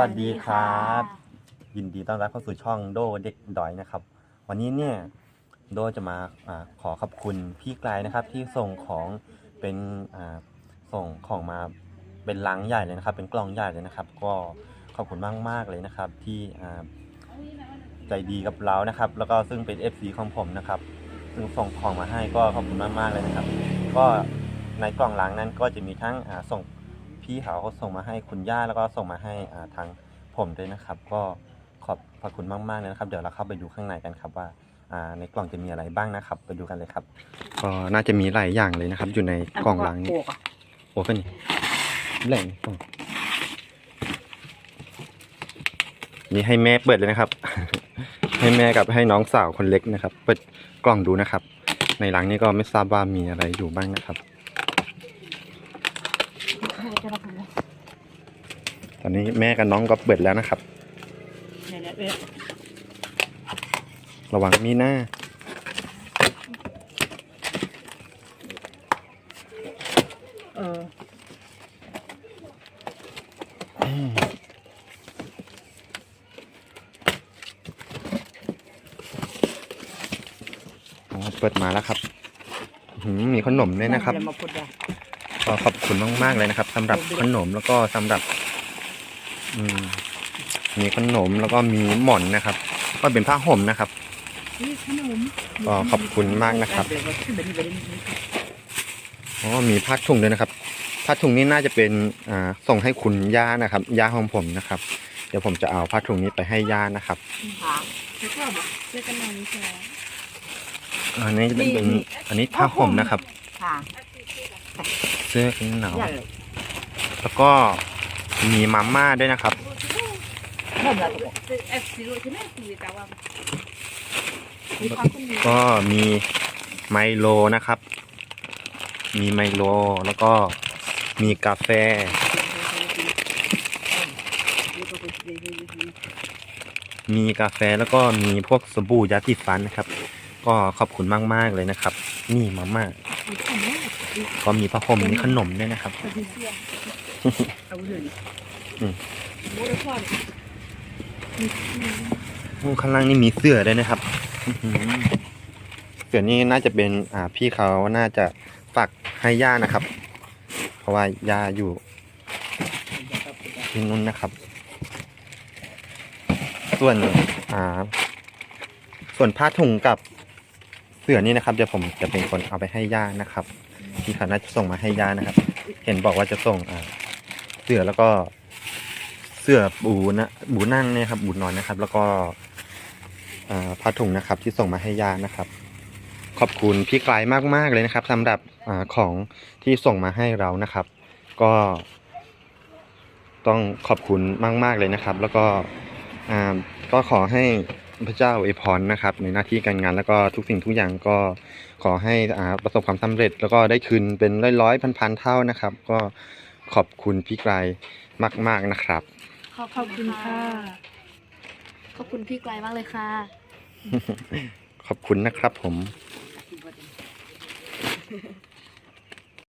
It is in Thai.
วัสดีครับ ยินดีต้อนรับเข้าสู่ช่องโดเด็กดอยนะครับ วันนี้เนี่ยโดจะมาอาขอขอบคุณพี่ไกลนะครับ ที่ส่งของเป็นอ่าส่งของมาเป็นลังใหญ่เลยนะครับ เป็นกล่องใหญ่เลยนะครับ ก็ขอบคุณมากมากๆเลยนะครับ ที่อ่าใจดีกับเรานะครับ แล้วก็ซึ่งเป็น FC ของผมนะครับ ซึ่งส่งของมาให้ก็ขอบคุณมากมากๆเลยนะครับ ก็ในกล่องลังนั้นก็จะมีทั้งอ่าส่ง พี่เขาส่งมาให้คุณย่าแล้วก็ส่งมาให้อ่าทางผมด้วยนะครับ ก็ขอบพระคุณมากๆเลยนะครับ เดี๋ยวเราเข้าไปดูข้างในกันครับว่าอ่าในกล่องจะมีอะไรบ้างนะครับ ไปดูกันเลยครับ ก็น่าจะมีหลายอย่างเลยนะครับ อยู่ในกล่องลังนี้โอ้เป็นแหล่งกล่องนี่ให้แม่เปิดเลยนะครับ ให้แม่กับให้น้องสาวคนเล็กนะครับ เปิดกล่องดูนะครับ ในลังนี้ก็ไม่ทราบว่ามีอะไรอยู่บ้างนะครับ อนนี้แม่กับน้องก็เปิดแล้วนะครับ ระวังมีหน้า เอออ๋อเปิดมาแล้วครับอื้อหือมีขนมด้วยนะครับเดี๋ยวมาพูดได้ก็ขอบคุณมาก ๆ เลยนะครับสำหรับขนมแล้วก็สำหรับอื มมีขนมแล้วก็มีหมอนนะครับ ก็เป็นผ้าห่มนะครับนี่ขนมก็ขอบคุณมากนะครับเดี๋ยวเราขึ้นไปนี่ไปนี่อ๋อมีผ้าถุงด้วยนะครับผ้าถุงนี้น่าจะเป็นอ่าส่งให้คุณย่านะครับย่าของผมนะครับ เดี๋ยวผมจะเอาผ้าถุงนี้ไปให้ย่านะครับค่ะแล้วก็บอกเสื้อกันหนาวนี่ใช่ไหมอันนี้จะเป็นเป็นอันนี้ผ้าห่มนะครับค่ะเสื้อกันหนาวอย่าเลยแล้วก็ มีมาม่าด้วยนะครับ ก็มีไมโลนะครับ มีไมโลแล้วก็มีกาแฟ มีกาแฟแล้วก็มีพวกสบู่ยาสีฟันนะครับ ก็ขอบคุณมากๆเลยนะครับ นี่มาม่าก็มีผ้าห่มมีขนมด้วยนะครับ เอาเลยโมเดลพอดโอ้ข้างล่างนี่มีเสื้อด้วยนะครับเสื้อนี่น่าจะเป็นอ่าพี่เขาน่าจะฝากให้ย่านะครับ เพราะว่าย่าอยู่ที่นู่นนะครับ ส่วนอ่า ส่วนผ้าถุงกับเสื้อนี่นะครับเดี๋ยวผมจะเป็นคนเอาไปให้ย่านะครับ พี่เขาน่าจะส่งมาให้ย่านะครับ เห็นบอกว่าจะส่งอ่า เสื้อแล้วก็เสื้อบูนะบูนั่งเนี่ยครับบูนอนนะครับ แล้วก็ผ้าถุงนะครับที่ส่งมาให้ย่านะครับ ขอบคุณพี่ไกลมากๆเลยนะครับสำหรับอของที่ส่งมาให้เรานะครับ ก็ ต้องขอบคุณมาก ๆเลยนะครับ แล้วก็ก็ขอให้พระเจ้าอวยพรนะครับ ในหน้าที่การงานแล้วก็ทุกสิ่งทุกอย่างก็ขอให้อาประสบความสำเร็จ แล้วก็ได้คืนเป็นร้อยๆพันๆเท่านะครับ ก็ ขอบคุณพี่ไกลมาก ๆนะครับขอบคุณค่ะ ขอบคุณพี่ไกลมากเลยค่ะ ขอบคุณนะครับผม